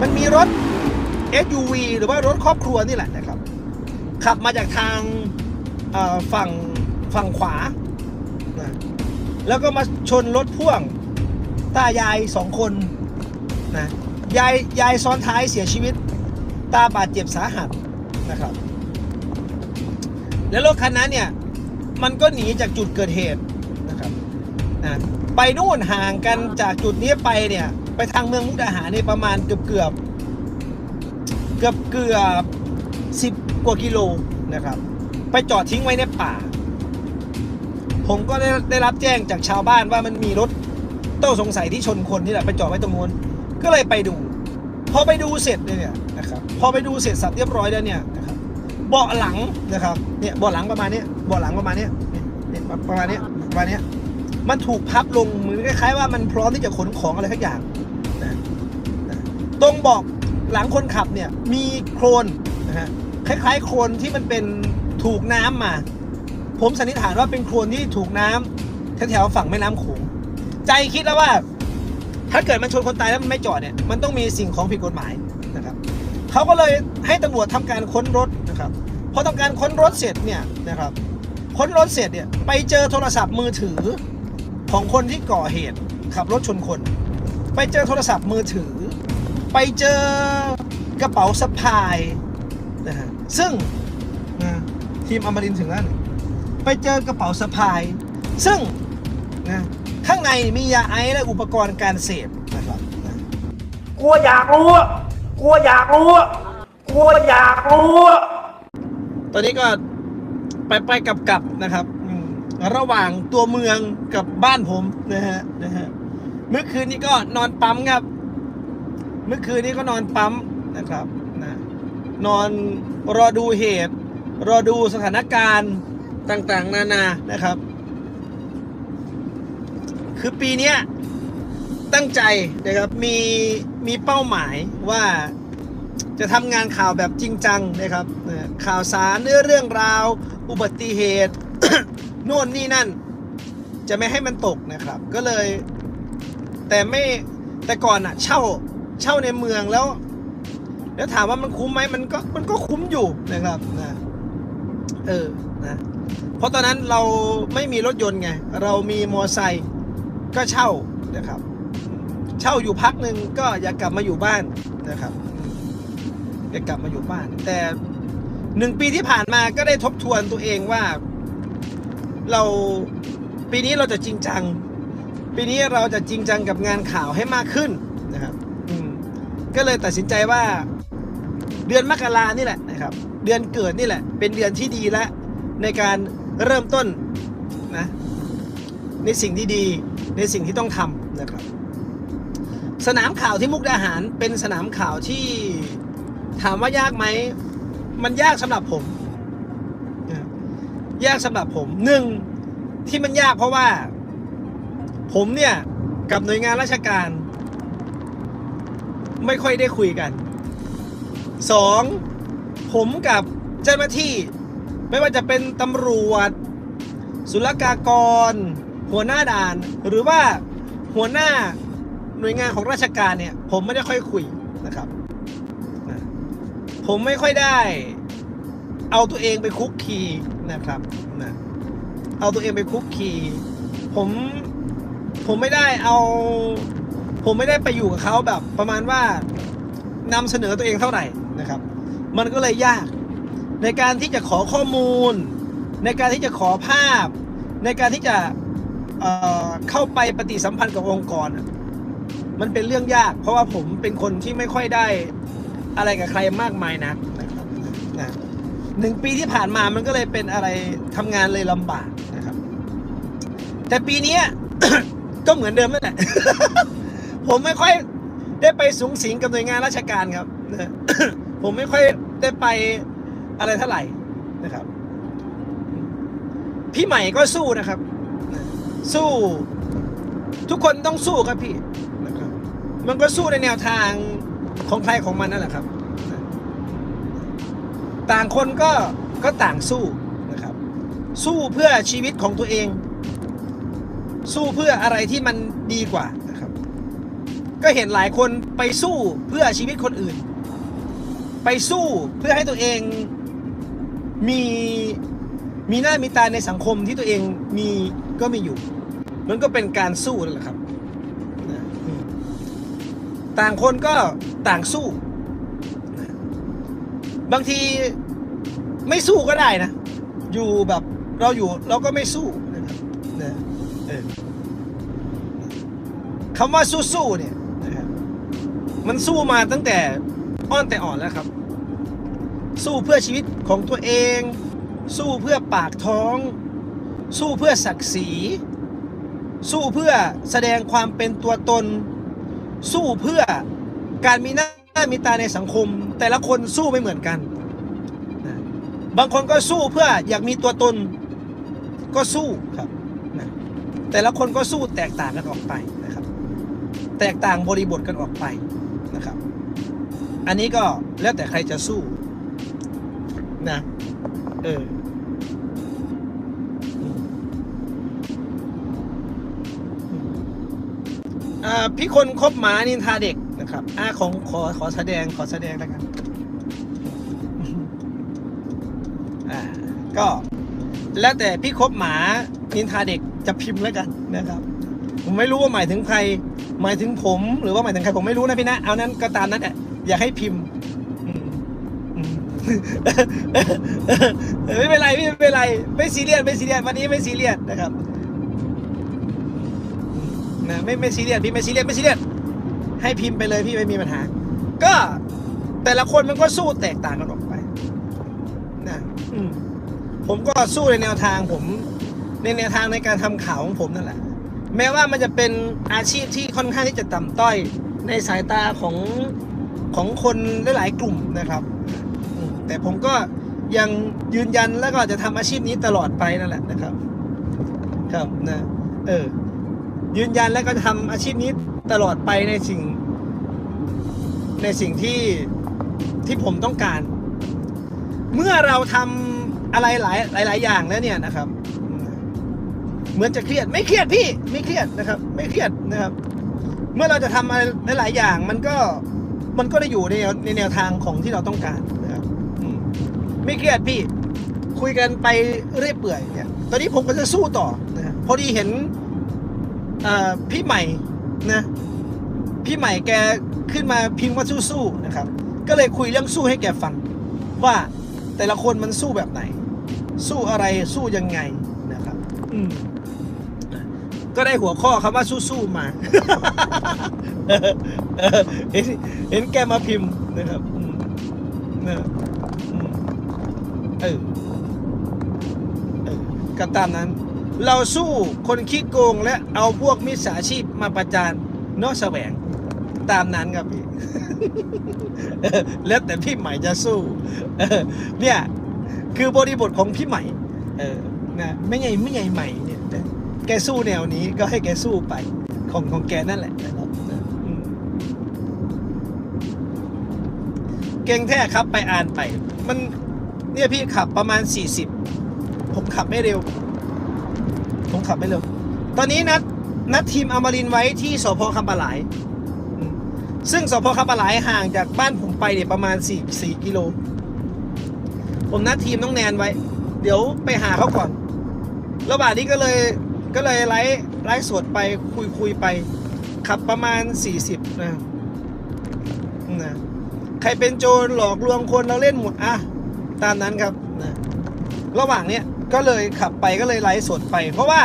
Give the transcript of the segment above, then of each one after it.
มันมีรถ SUV หรือว่ารถครอบครัวนี่แหละนะครับ ขับมาจากทางฝั่งฝั่งขวานะแล้วก็มาชนรถพ่วงตายายสองคนนะยายยายซ้อนท้ายเสียชีวิต ตาบาดเจ็บสาหัสนะครับ แล้วรถคันนั้นเนี่ย มันก็หนีจากจุดเกิดเหตุนะครับนะไปนู่นห่างกันจากจุดนี้ไปเนี่ย ไปทางเมืองมุกดาหารนี่ประมาณเกือบเกือบเกือบเกือบสิบกว่ากิโลนะครับ ไปจอดทิ้งไว้ในป่า ผมก็ได้ได้รับแจ้งจากชาวบ้านว่ามันมีรถต้องสงสัยที่ชนคนนี่แหละไปจอดไว้ตรงนู้นก็เลยไปดู พอไปดูเสร็จเนี่ยนะครับพอไปดูเสร็จสับเรียบร้อยแล้วเนี่ยนะครับเบาะหลังนะครับเนี่ยเบาะหลังประมาณเนี้ยเบาะหลังประมาณเนี้ยเนี่ยประมาณนี้ประมาณนี้มันถูกพับลงเหมือนคล้ายๆว่ามันพร้อมที่จะขนของอะไรสักอย่าง ตรงเบาะหลังคนขับเนี่ยมีโครนนะฮะคล้ายๆ โครนที่มันเป็นถูกน้ำมา ผมสันนิษฐานว่าเป็นโครนที่ถูกน้ำแถวๆฝั่งแม่น้ำโขงใจคิดแล้วว่า ถ้าเกิดมันชนคนตายแล้วมันไม่จอดเนี่ยมันต้องมีสิ่งของผิดกฎหมายนะครับเขาก็เลยให้ตำรวจทำการค้นรถนะครับพอทำการค้นรถเสร็จเนี่ยนะครับค้นรถเสร็จเนี่ยไปเจอโทรศัพท์มือถือของคนที่ก่อเหตุขับรถชนคน ไปเจอโทรศัพท์มือถือ ไปเจอกระเป๋าสะพายนะฮะซึ่งนะทีมอมรินทร์ถึงแล้วเนี่ยไปเจอกระเป๋าสะพาย ซึ่งนะข้างในมียาไอซ์และอุปกรณ์การเสพนะครับนะกลัวอยากรู้อะกลัวอยากรู้อะกลัวอยากรู้อะตอนนี้ก็ไปไปกลับกลับนะครับอืมระหว่างตัวเมืองกับบ้านผมนะฮะนะฮะเมื่อคืนนี้ก็นอนปั๊มครับ เมื่อคืนนี้ก็นอนปั๊มนะครับนะนอนรอดูเหตุ รอดูสถานการณ์ต่างๆ นานานะครับ คือปีนี้ตั้งใจนะครับมีมีเป้าหมายว่าจะทำงานข่าวแบบจริงจังนะครับนะข่าวสารเนื้อเรื่องราว อุบัติเหตุโน่นนี่นั่น จะไม่ให้มันตกนะครับ ก็เลย แต่ไม่แต่ก่อนอะเช่า เช่าในเมืองแล้ว แล้วถามว่ามันคุ้มไหมมันก็มันก็คุ้มอยู่นะครับนะเออนะเพราะตอนนั้นเราไม่มีรถยนต์ไง เรามีมอไซค์ก็เช่านะครับ เช่าอยู่พักหนึ่งก็อยากกลับมาอยู่บ้านนะครับอยากกลับมาอยู่บ้าน แต่หนึ่งปีที่ผ่านมาก็ได้ทบทวนตัวเองว่า เราปีนี้เราจะจริงจัง ปีนี้เราจะจริงจังกับงานข่าวให้มากขึ้น ก็เลยตัดสินใจว่า เดือนมกรานี่แหละนะครับ เดือนเกิดนี่แหละ เป็นเดือนที่ดีแล้วในการเริ่มต้นนะในสิ่งที่ดีในสิ่งที่ต้องทำนะครับ สนามข่าวที่มุกดาหารเป็นสนามข่าวที่ถามว่ายากไหมมันยากสำหรับผม ยากสำหรับผมหนึ่งที่มันยากเพราะว่า ผมเนี่ยกับหน่วยงานราชการ ไม่ค่อยได้คุยกันสองผมกับเจ้าหน้าที่ ไม่ว่าจะเป็นตำรวจ ศุลกากร หัวหน้าด่าน หรือว่าหัวหน้าหน่วยงานของราชการเนี่ย ผมไม่ได้ค่อยคุยนะครับ ผมไม่ค่อยได้ เอาตัวเองไปคุกคีนะครับนะเอาตัวเองไปคุกคีผมผมไม่ได้เอา ผมไม่ได้ไปอยู่กับเขาแบบประมาณว่านำเสนอตัวเองเท่าไหร่นะครับ มันก็เลยยาก ในการที่จะขอข้อมูล ในการที่จะขอภาพ ในการที่จะเเข้าไปปฏิสัมพันธ์กับองค์กร มันเป็นเรื่องยาก เพราะว่าผมเป็นคนที่ไม่ค่อยได้อะไรกับใครมากมายนะนะหนึ่งปีที่ผ่านมามันก็เลยเป็นอะไรทำงานเลยลำบากนะครับ แต่ปีนี้ก็เหมือนเดิมนั่นแหละ ผมไม่ค่อยได้ไปสูงสิงกับหน่วยงานราชการครับนะผมไม่ค่อยได้ไปอะไรเท่าไหร่นะครับ พี่ใหม่ก็สู้นะครับ สู้ ทุกคนต้องสู้ครับพี่นะครับมันก็สู้ในแนวทางของใครของมันนั่นแหละครับ ต่างคนก็ก็ต่างสู้นะครับ สู้เพื่อชีวิตของตัวเอง สู้เพื่ออะไรที่มันดีกว่า ก็เห็นหลายคนไปสู้เพื่อชีวิตคนอื่น ไปสู้เพื่อให้ตัวเองมีมีหน้ามีตาในสังคมที่ตัวเองมีก็มีอยู่ มันก็เป็นการสู้นั่นแหละครับ ต่างคนก็ต่างสู้ บางทีไม่สู้ก็ได้นะ อยู่แบบเราอยู่เราก็ไม่สู้นะครับนะเออคำว่าสู้ๆเนี่ย มันสู้มาตั้งแต่อ้อนแต่อ่อนแล้วครับ สู้เพื่อชีวิตของตัวเอง สู้เพื่อปากท้อง สู้เพื่อศักดิ์ศรี สู้เพื่อแสดงความเป็นตัวตน สู้เพื่อการมีหน้ามีตาในสังคม แต่ละคนสู้ไม่เหมือนกัน บางคนก็สู้เพื่ออยากมีตัวตนก็สู้ครับแต่ละคนก็สู้แตกต่างกันออกไปนะครับ แตกต่างบริบทกันออกไป นะครับ อันนี้ก็แล้วแต่ใครจะสู้นะ เออพี่คนคบหมานินทาเด็กนะครับอ่าของขอขอแสดงขอแสดงแล้วกันอ่าก็แล้วแต่พี่คบหมานินทาเด็กจะพิมพ์แล้วกันนะครับ ผมไม่รู้ว่าหมายถึงใคร หมายถึงผมหรือว่าหมายถึงใครผมไม่รู้นะพี่นะ เอานั้นก็ตามนั้นแหละอยากให้พิมพ์ไม่เป็นไรไม่เป็นไร ไม่ซีเรียสไม่ซีเรียสวันนี้ไม่ซีเรียสนะครับนะไม่ไม่ซีเรียสพี่ไม่ซีเรียสไม่ซีเรียสให้พิมพ์ไปเลยพี่ไม่มีปัญหา ก็แต่ละคนมันก็สู้แตกต่างกันออกไปนะผมก็สู้ในแนวทางผม ในแนวทางในการทำข่าวของผมนั่นแหละ แม้ว่ามันจะเป็นอาชีพที่ค่อนข้างที่จะต่ำต้อยในสายตาของของคนหลายๆกลุ่มนะครับแต่ผมก็ยังยืนยันแล้วก็จะทำอาชีพนี้ตลอดไปนั่นแหละนะครับ ครับนะเออยืนยันและก็จะทำอาชีพนี้ตลอดไปในสิ่ง ในสิ่งที่ที่ผมต้องการ เมื่อเราทำอะไรหลายหลายหลายอย่างแล้วเนี่ยนะครับ เหมือนจะเครียดไม่เครียดพี่ไม่เครียดนะครับ ไม่เครียดนะครับ เมื่อเราจะทำอะไรหลายๆอย่าง มันก็มันก็ได้อยู่ในในแนวทางของที่เราต้องการนะครับไม่เครียดพี่ คุยกันไปเรื่อยเปื่อยเนี่ย ตอนนี้ผมก็จะสู้ต่อนะพอดีเห็นพี่ใหม่นะพี่ใหม่แกขึ้นมาพิมพ์ว่าสู้ๆนะครับ ก็เลยคุยเรื่องสู้ให้แกฟัง ว่าแต่ละคนมันสู้แบบไหน สู้อะไรสู้ยังไงนะครับ อืม ก็ได้หัวข้อคำว่าสู้ๆมา เห็นเห็นแกมาพิมพ์นะครับนะเออเออก็ตามนั้น เราสู้คนขี้โกงและเอาพวกมิจฉาชีพมาประจานนอกแสวงตามนั้นครับพี่แล้วแต่พี่ใหม่จะสู้เนี่ยคือบริบทของพี่ใหม่ เออนะไม่ใหญ่ไม่ใหญ่ใหม่น แกสู้แนวนี้ก็ให้แกสู้ไป ของของแกนั่นแหละนะครับเก่งแท้ครับไปอ่านไป มันเนี่ยพี่ขับประมาณ 40 ผมขับไม่เร็ว ผมขับไม่เร็ว ตอนนี้นัดนัดทีมอมรินไว้ที่สพคำปะหลาย ซึ่งสพคำปะหลายห่างจากบ้านผมไปเนี่ยประมาณ 4 4กิโล ผมนัดทีมน้องแนนไว้ เดี๋ยวไปหาเขาก่อน ระหว่างนี้ก็เลย ก็เลยไลฟ์ไลฟ์สดไปคุยคุยไป ขับประมาณ 40 นะนะใครเป็นโจรหลอกลวงคนเราเล่นหมดอะตามนั้นครับนะระหว่างเนี้ยก็เลยขับไปก็เลยไลฟ์สดไป เพราะว่า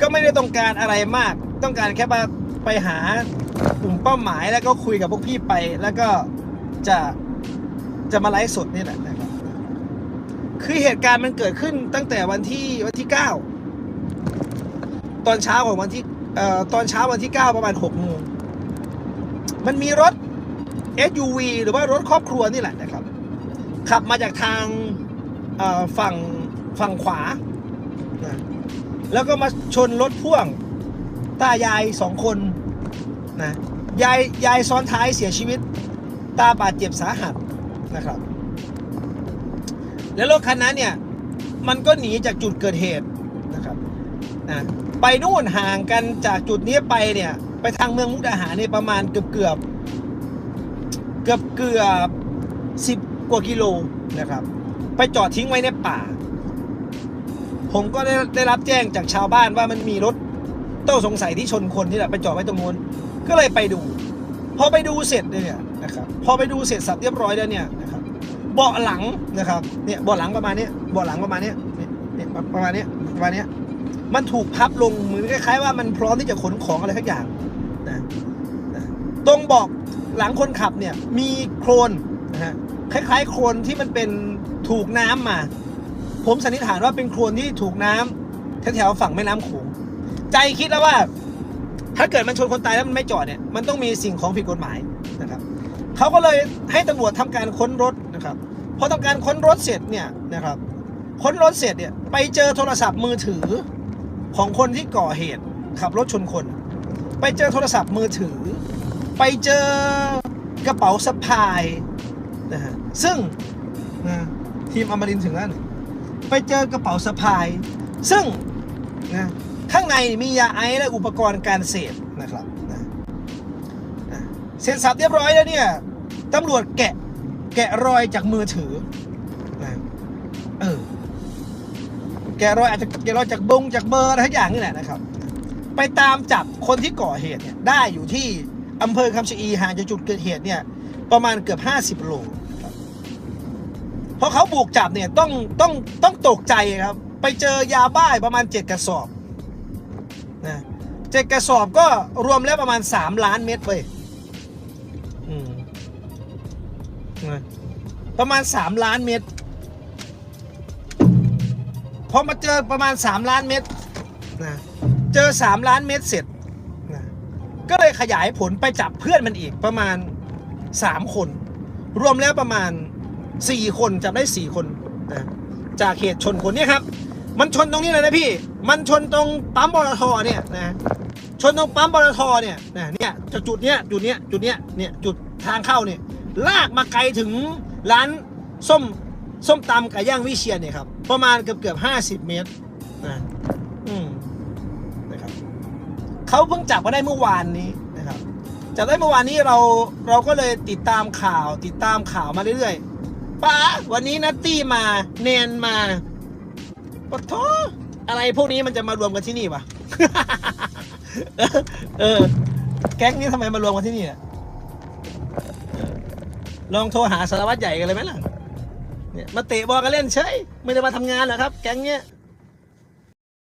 ก็ไม่ได้ต้องการอะไรมาก ต้องการแค่ไปไปหากลุ่มเป้าหมายแล้วก็คุยกับพวกพี่ไปแล้วก็จะจะมาไลฟ์สดนี่แหละนะครับคือเหตุการณ์มันเกิดขึ้นตั้งแต่วันที่วันที่ 9 ตอนเช้าของวันที่เอ่อตอนเช้าวันที่ 9 ประมาณ6โมงมันมีรถ SUV หรือว่ารถครอบครัวนี่แหละนะครับ ขับมาจากทางฝั่งฝั่งขวานะแล้วก็มาชนรถพ่วงตายายสองคนนะยายยายซ้อนท้ายเสียชีวิต ตาบาดเจ็บสาหัสนะครับ แล้วรถคันนั้นเนี่ย มันก็หนีจากจุดเกิดเหตุนะครับนะ ไปนู่นห่างกันจากจุดนี้ไปเนี่ย ไปทางเมืองมุกดาหารเนี่ยประมาณเกือบเกือบเกือบเกือบสิบกว่ากิโลนะครับ ไปจอดทิ้งไว้ในป่า ผมก็ได้ได้รับแจ้งจากชาวบ้านว่ามันมีรถต้องสงสัยที่ชนคนนี่แหละไปจอดไว้ตรงนู้นก็เลยไปดู พอไปดูเสร็จเนี่ยนะครับพอไปดูเสร็จสับเรียบร้อยแล้วเนี่ยนะครับเบาะหลังนะครับเนี่ยเบาะหลังประมาณนี้เบาะหลังประมาณนี้เนี่ยประมาณนี้ประมาณนี้ มันถูกพับลงเหมือนคล้าย ๆ ว่ามันพร้อมที่จะขนของอะไรสักอย่างนะนะตรงบอกหลังคนขับเนี่ยมีโครนนะฮะคล้าย ๆ โครนที่มันเป็นถูกน้ำมา ผมสันนิษฐานว่าเป็นโครนที่ถูกน้ำแถวๆฝั่งแม่น้ำโขงใจคิดแล้วว่า ถ้าเกิดมันชนคนตายแล้วมันไม่จอดเนี่ยมันต้องมีสิ่งของผิดกฎหมายนะครับเขาก็เลยให้ตำรวจทำการค้นรถนะครับพอทำการค้นรถเสร็จเนี่ยนะครับค้นรถเสร็จเนี่ยไปเจอโทรศัพท์มือถือ ของคนที่ก่อเหตุขับรถชนคน ไปเจอโทรศัพท์มือถือ ไปเจอกระเป๋าสะพายนะฮะซึ่งนะทีมอมรินถึงแล้วไปเจอกระเป๋าสะพาย ซึ่งนะข้างในมียาไอซ์และอุปกรณ์การเสพนะครับนะนะเสร็จสับเรียบร้อยแล้วเนี่ยตำรวจแกะแกะรอยจากมือถือนะเออะรอยอาจจะแกะรอยจากบงจากเบอร์อะไรทุกอย่างนี่แหละนะครับ ไปตามจับคนที่ก่อเหตุเนี่ยได้อยู่ที่อำเภอคำชะอีห่างจากจุดเกิดเหตุเนี่ยประมาณเกือบ 50 โลครับพอเขาบุกจับเนี่ยต้องต้องต้องตกใจครับ ไปเจอยาบ้าประมาณเจ็ดกระสอบนะเจ็ดกระสอบก็รวมแล้วประมาณสามล้านเม็ดเว้ยประมาณสามล้านเม็ด พอมาเจอประมาณสามล้านเม็ดนะเจอสามล้านเม็ดเสร็จนะก็เลยขยายผลไปจับเพื่อนมันอีกประมาณสามคน รวมแล้วประมาณสี่คนจับได้สี่คนนะจากเหตุชนคนเนี่ยครับ มันชนตรงนี้เลยนะพี่ มันชนตรงปั๊มบลทเนี่ยนะชนตรงปั๊มบลทเนี่ยนะเนี่ยจากจุดเนี้ยจุดเนี้ยจุดเนี้ยเนี่ยจุดทางเข้าเนี่ยลากมาไกลถึงร้านส้ม ส้มตำไก่ย่างวิเชียนเนี่ยครับ ประมาณเกือบเกือบห้าสิบเมตรนะอืมนะครับเขาเพิ่งจับมาได้เมื่อวานนี้นะครับจับได้เมื่อวานนี้เราเราก็เลยติดตามข่าวติดตามข่าวมาเรื่อยๆป้าวันนี้นัตตี้มาเนนมาปะโทอะไรพวกนี้มันจะมารวมกันที่นี่วะเออ แก๊งนี้ทำไมมารวมกันที่นี่อะลองโทรหาสารวัตรใหญ่กันเลยไหมล่ะ เนี่ยมาเตะบอลกันเล่นเฉยไม่ได้มาทำงานเหรอครับ แก๊งเนี้ย